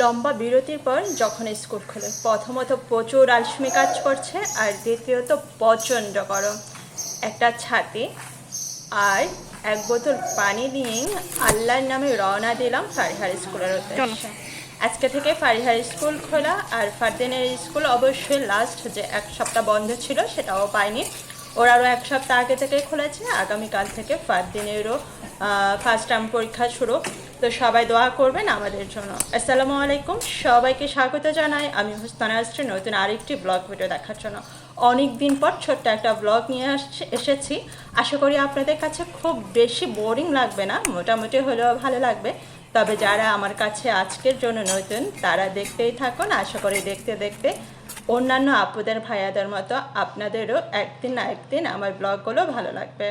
লম্বা বিরতির পর যখন স্কুল খোলে প্রথমত প্রচুর আলসেমি কাজ করছে আর দ্বিতীয়ত প্রচণ্ড গরম। একটা ছাতি আর এক বোতল পানি নিয়ে আল্লাহর নামে রওনা দিলাম ফারিহার স্কুলের উদ্দেশ্যে। আজকে থেকে ফারিহার স্কুল খোলা আর ফারদিনের স্কুল অবশ্যই লাস্ট যে এক সপ্তাহ বন্ধ ছিল সেটাও পাইনি। ওর আরও এক সপ্তাহ আগে থেকে খুলেছে। আগামীকাল থেকে ফারদিনেরও ফার্স্ট টার্ম পরীক্ষা শুরু। তো সবাই দোয়া করবেন আমাদের জন্য। আসসালামু আলাইকুম, সবাইকে স্বাগত জানাই। আমি হুস্তানা আসছি নতুন আরেকটি ব্লগ ভিডিও দেখার জন্য। অনেক দিন পর ছোট্ট একটা ব্লগ নিয়ে এসেছি। আশা করি আপনাদের কাছে খুব বেশি বোরিং লাগবে না, মোটামুটি হলেও ভালো লাগবে। তবে যারা আমার কাছে আজকের জন্য নতুন, তারা দেখতেই থাকুন। আশা করি দেখতে দেখতে অন্যান্য আপুদের, ভাইয়াদের মতো আপনাদেরও একদিন না একদিন আমার ব্লগগুলো ভালো লাগবে।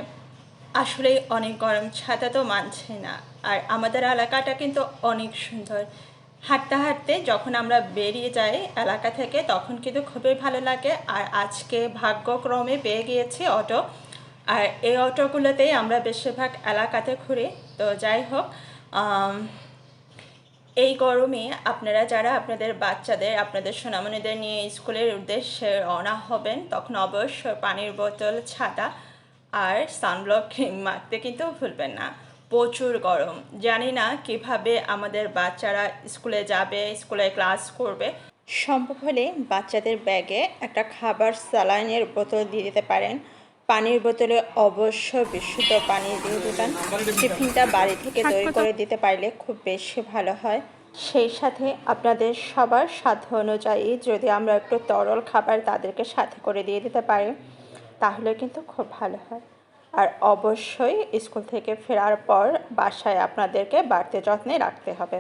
আসলে অনেক গরম ছাতা তো মানছে না। আর আমাদের এলাকাটা কিন্তু অনেক সুন্দর। হাঁটতে হাঁটতে যখন আমরা বেরিয়ে যাই এলাকা থেকে তখন কিন্তু খুবই ভালো লাগে। আর আজকে ভাগ্যক্রমে পেয়ে গিয়েছি অটো। আর এই অটোগুলোতেই আমরা বেশিরভাগ এলাকাতে ঘুরি। তো যাই হোক এই গরমে আপনারা যারা আপনাদের বাচ্চাদের, আপনাদের সোনামণিদের নিয়ে স্কুলের উদ্দেশ্যে রওনা হবেন, তখন অবশ্যই পানির বোতল, ছাতা আর সানব্লক ক্রিম মাখতে কিন্তু ভুলবেন না। প্রচুর গরম। জানি না কীভাবে আমাদের বাচ্চারা স্কুলে যাবে, স্কুলে ক্লাস করবে। সম্ভব হলে বাচ্চাদের ব্যাগে একটা খাবার স্যালাইনের বোতল দিয়ে দিতে পারেন। পানির বোতলে অবশ্যই বিশুদ্ধ পানি দিয়ে দেবেন। টিফিনটা বাড়ি থেকে তৈরি করে দিতে পারলে খুব বেশি ভালো হয়। সেই সাথে আপনাদের সবার সাধ্য অনুযায়ী যদি আমরা একটু তরল খাবার তাদেরকে সাথে করে দিয়ে দিতে পারি। তাহলে কিন্তু খুব ভালো হয়। আর অবশ্যই স্কুল থেকে ফেরার পর বাসায় আপনাদেরকে বাড়তি যত্নে রাখতে হবে।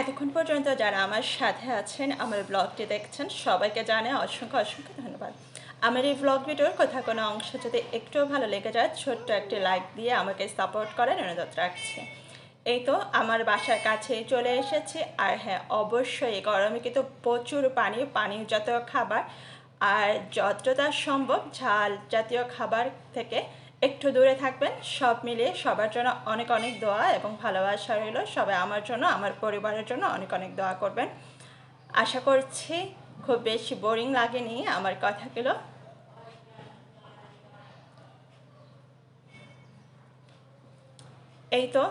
এতক্ষণ পর্যন্ত যারা আমার সাথে আছেন, আমার ব্লগটি দেখছেন, সবাইকে জানে অসংখ্য অসংখ্য ধন্যবাদ। আমার এই ব্লগ ভিডিওর কথা কোনো অংশ যদি একটুও ভালো লেগে যায়, ছোট্ট একটি লাইক দিয়ে আমাকে সাপোর্ট করার অনুরোধ রাখছি। এই তো আমার বাসার কাছে চলে এসেছি। আর হ্যাঁ অবশ্যই গরমে কিন্তু প্রচুর পানি জাতীয় খাবার আর যতটা সম্ভব ঝাল জাতীয় খাবার থেকে একটু দূরে থাকবেন। সব মিলিয়ে সবার জন্য অনেক অনেক দোয়া এবং ভালোবাসা রইল। সবাই আমার জন্য, আমার পরিবারের জন্য অনেক অনেক দোয়া করবেন। আশা করছি খুব বেশি বোরিং লাগেনি আমার কথাগুলো। এই তো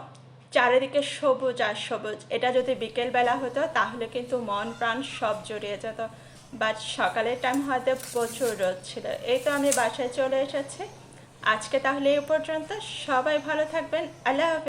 চারিদিকে সবুজ আর সবুজ। এটা যদি বিকেলবেলা হতো তাহলে কিন্তু মন প্রাণ সব জড়িয়ে যেত। বাট সকালের টাইম হয়তো প্রচুর রোদ ছিল। এই তো আমি বাসায় চলে এসেছি। আজকে তাহলে এই পর্যন্ত। সবাই ভালো থাকবেন। আল্লাহ